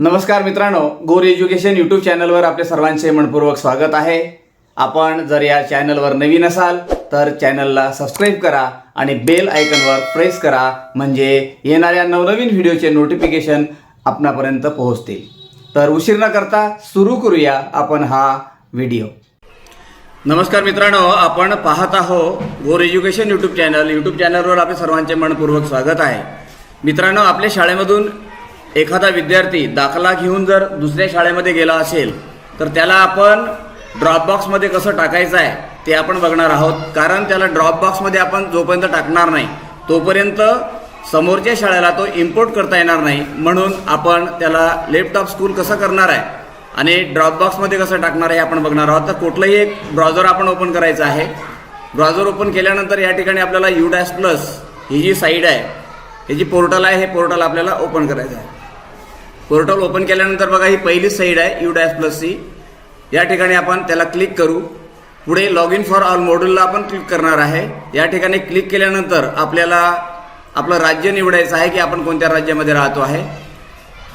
नमस्कार मित्रांनो गोर एज्युकेशन यूट्यूब चॅनलवर आपले सर्वांचे मनपूर्वक स्वागत आहे. आपण जर या चॅनलवर नवीन असाल तर चॅनलला सबस्क्राईब करा आणि बेल आयकनवर प्रेस करा म्हणजे येणाऱ्या नवनवीन व्हिडिओचे नोटिफिकेशन आपणापर्यंत पोहोचतील. तर उशीर न करता सुरू करूया आपण हा व्हिडिओ नमस्कार मित्रांनो आपण पाहत आहो गोर एज्युकेशन यूट्यूब चॅनल यूट्यूब चॅनलवर आपले सर्वांचे मनपूर्वक स्वागत आहे. मित्रांनो आपल्या शाळेमधून एखादा विद्यार्थी दाखला घेऊन जर दुसऱ्या शाळेमध्ये गेला असेल तर त्याला आपण ड्रॉपबॉक्समध्ये कसं टाकायचं आहे ते आपण बघणार आहोत. कारण त्याला ड्रॉपबॉक्समध्ये आपण जोपर्यंत टाकणार नाही तोपर्यंत समोरच्या शाळेला तो इम्पोर्ट करता येणार नाही. म्हणून आपण त्याला लेफ्ट ऑफ स्कूल कसं करणार आहे आणि ड्रॉपबॉक्समध्ये कसं टाकणार आहे आपण बघणार आहोत. तर कुठलंही एक ब्राउझर आपण ओपन करायचं आहे. ब्राउझर ओपन केल्यानंतर या ठिकाणी आपल्याला यू डॅश प्लस ही जी साईड आहे हे जी पोर्टल आहे हे पोर्टल आपल्याला ओपन करायचं आहे. पोर्टल ओपन केल्यानंतर बघा ही पहिलीच साईड आहे यू डॅश प्लस सी या ठिकाणी आपण त्याला क्लिक करू. पुढे लॉग इन फॉर ऑल मॉड्यूलला आपण क्लिक करणार आहे. या ठिकाणी क्लिक केल्यानंतर आपल्याला आपलं राज्य निवडायचं आहे की आपण कोणत्या राज्यामध्ये राहतो आहे.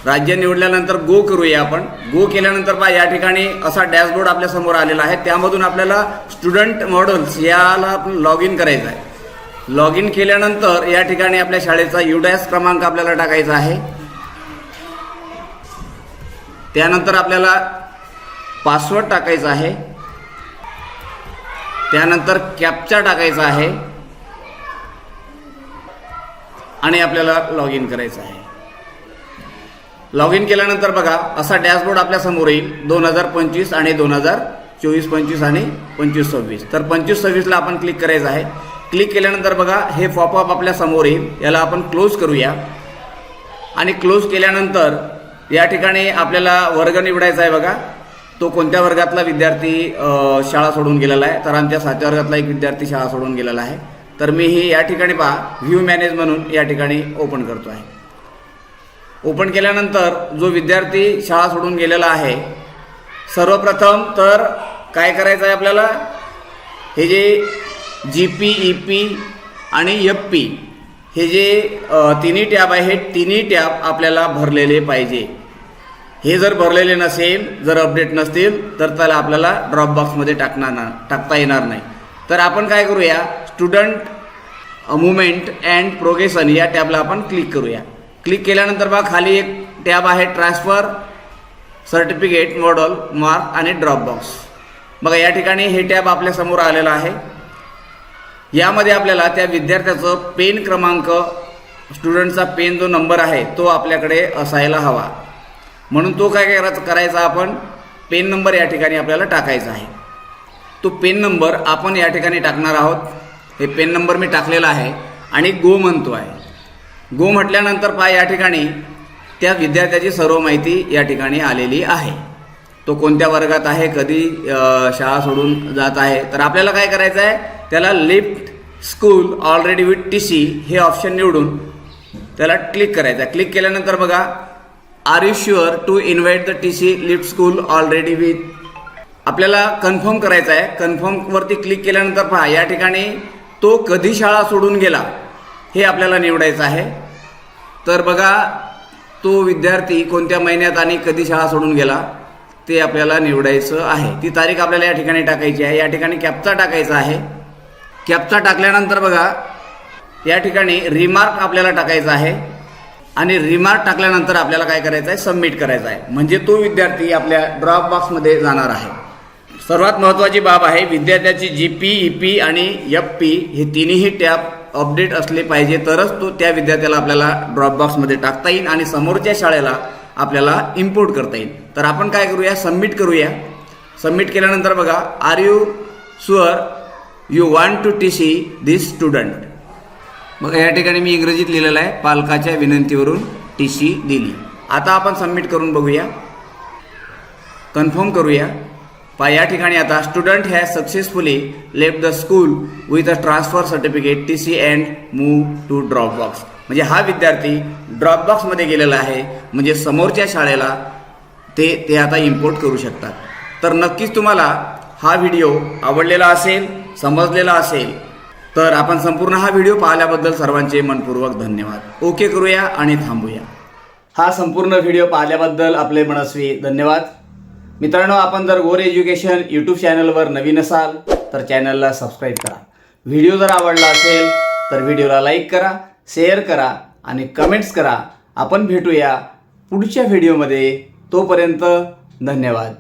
राज्य निवडल्यानंतर गो करूया आपण. गो केल्यानंतर पहा या ठिकाणी असा डॅशबोर्ड आपल्यासमोर आलेला आहे. त्यामधून आपल्याला स्टुडंट मॉडेल्स याला लॉग इन करायचं आहे. लॉग इन केल्यानंतर या ठिकाणी आपल्या शाळेचा युडॅस क्रमांक आपल्याला टाकायचा आहे. त्यानंतर आपल्याला पासवर्ड टाकायचा आहे. त्यानंतर कॅप्चा टाकायचा आहे. आणि आपल्याला लॉग इन करायचं आहे. लॉग इन केल्यानंतर बघा असा डॅशबोर्ड आपल्यासमोर येईल. दोन हजार पंचवीस आणि दोन हजार चोवीस पंचवीस आणि पंचवीस सव्वीस. तर पंचवीस सव्वीसला आपण क्लिक करायचं आहे. क्लिक केल्यानंतर बघा हे फॉपअप आपल्यासमोर येईल. याला आपण क्लोज करूया. आणि क्लोज केल्यानंतर या ठिकाणी आपल्याला वर्ग निवडायचा आहे बघा. तो कोणत्या वर्गातला विद्यार्थी शाळा सोडून गेलेला आहे? तर आमच्या सातव्या वर्गातला एक विद्यार्थी शाळा सोडून गेलेला आहे. तर मी हे या ठिकाणी पहा व्ह्यू मॅनेज म्हणून या ठिकाणी ओपन करतो आहे. ओपन केल्यानंतर जो विद्यार्थी शाळा सोडून गेलेला आहे सर्वप्रथम तर काय करायचं आहे आपल्याला? हे जे जी पी ई पी आणि एफ पी हे जे तिन्ही टॅब आहे हे तिन्ही टॅब आपल्याला भरलेले पाहिजे. हे जर भरलेले नसेल जर अपडेट नसतील तर त्याला आपल्याला ड्रॉपबॉक्समध्ये टाकणार ना टाकता येणार नाही. तर आपण काय करूया? स्टुडंट मुवमेंट अँड प्रोग्रेशन या टॅबला आपण क्लिक करूया. क्लिक केल्यानंतर बघा खाली एक टॅब आहे ट्रान्सफर सर्टिफिकेट मॉडल मार्क आणि ड्रॉपबॉक्स बघा या ठिकाणी हे टॅब आपल्यासमोर आलेलं आहे. यामध्ये आपल्याला त्या विद्यार्थ्याचं पेन क्रमांक स्टुडंटचा पेन जो नंबर आहे तो आपल्याकडे असायला हवा. म्हणून तो काय करायचा करायचा आपण पेन नंबर या ठिकाणी आपल्याला टाकायचा आहे. तो पेन नंबर आपण या ठिकाणी टाकणार आहोत. हे पेन नंबर मी टाकलेला आहे आणि गो म्हणतो आहे. गो म्हटल्यानंतर पहा या ठिकाणी त्या विद्यार्थ्याची सर्व माहिती या ठिकाणी आलेली आहे. तो कोणत्या वर्गात आहे कधी शाळा सोडून जात आहे तर आपल्याला काय करायचं आहे? त्याला left school already with T C हे ऑप्शन निवडून त्याला क्लिक करायचं. आहे क्लिक केल्यानंतर बघा are you sure to invite the T C left school already with आपल्याला कन्फर्म करायचं आहे. कन्फर्मवरती क्लिक केल्यानंतर पहा या ठिकाणी तो कधी शाळा सोडून गेला हे आपल्याला निवडायचं आहे. तर बघा तो विद्यार्थी कोणत्या महिन्यात आणि कधी शाळा सोडून गेला ते आपल्याला निवडायचं आहे. ती तारीख आपल्याला या ठिकाणी टाकायची आहे. या ठिकाणी कॅपचा टाकायचा आहे. कॅपचा टाकल्यानंतर बघा या ठिकाणी रिमार्क आपल्याला टाकायचा आहे. आणि रिमार्क टाकल्यानंतर आपल्याला काय करायचं आहे? सबमिट करायचं आहे. म्हणजे तो विद्यार्थी आपल्या ड्रॉप बॉक्समध्ये जाणार आहे. सर्वात महत्त्वाची बाब आहे विद्यार्थ्याची जी पी ई पी आणि एफ पी हे तिन्ही टॅब अपडेट असले पाहिजे तरच तो त्या विद्यार्थ्याला आपल्याला ड्रॉपबॉक्समध्ये टाकता येईल आणि समोरच्या शाळेला आपल्याला इम्पोर्ट करता येईल. तर आपण काय करूया? सबमिट करूया. सबमिट केल्यानंतर बघा are you sure you want to T C this student मग या ठिकाणी मी इंग्रजीत लिहिलेलं आहे. पालकाच्या विनंतीवरून टी सी दिली. आता आपण सबमिट करून बघूया. कन्फर्म करूया. पा या ठिकाणी आता student has successfully left the school with a transfer certificate T C and move to drop box म्हणजे हा विद्यार्थी ड्रॉप बॉक्समध्ये गेलेला आहे. म्हणजे समोरच्या शाळेला ते ते आता इम्पोर्ट करू शकतात. तर नक्कीच तुम्हाला हा व्हिडिओ आवडलेला असेल. समजलेला असेल तर आपण संपूर्ण हा व्हिडिओ पाहिल्याबद्दल सर्वांचे मनपूर्वक धन्यवाद. ओके करूया आणि थांबूया. हा संपूर्ण व्हिडिओ पाहिल्याबद्दल आपले मनस्वी धन्यवाद. मित्रांनो आपण जर गोर एज्युकेशन यूट्यूब चॅनलवर नवीन असाल तर चॅनलला सबस्क्राईब करा. व्हिडिओ जर आवडला असेल तर व्हिडिओला लाईक करा शेअर करा आणि कमेंट्स करा. आपण भेटूया पुढच्या व्हिडिओमध्ये. तोपर्यंत धन्यवाद.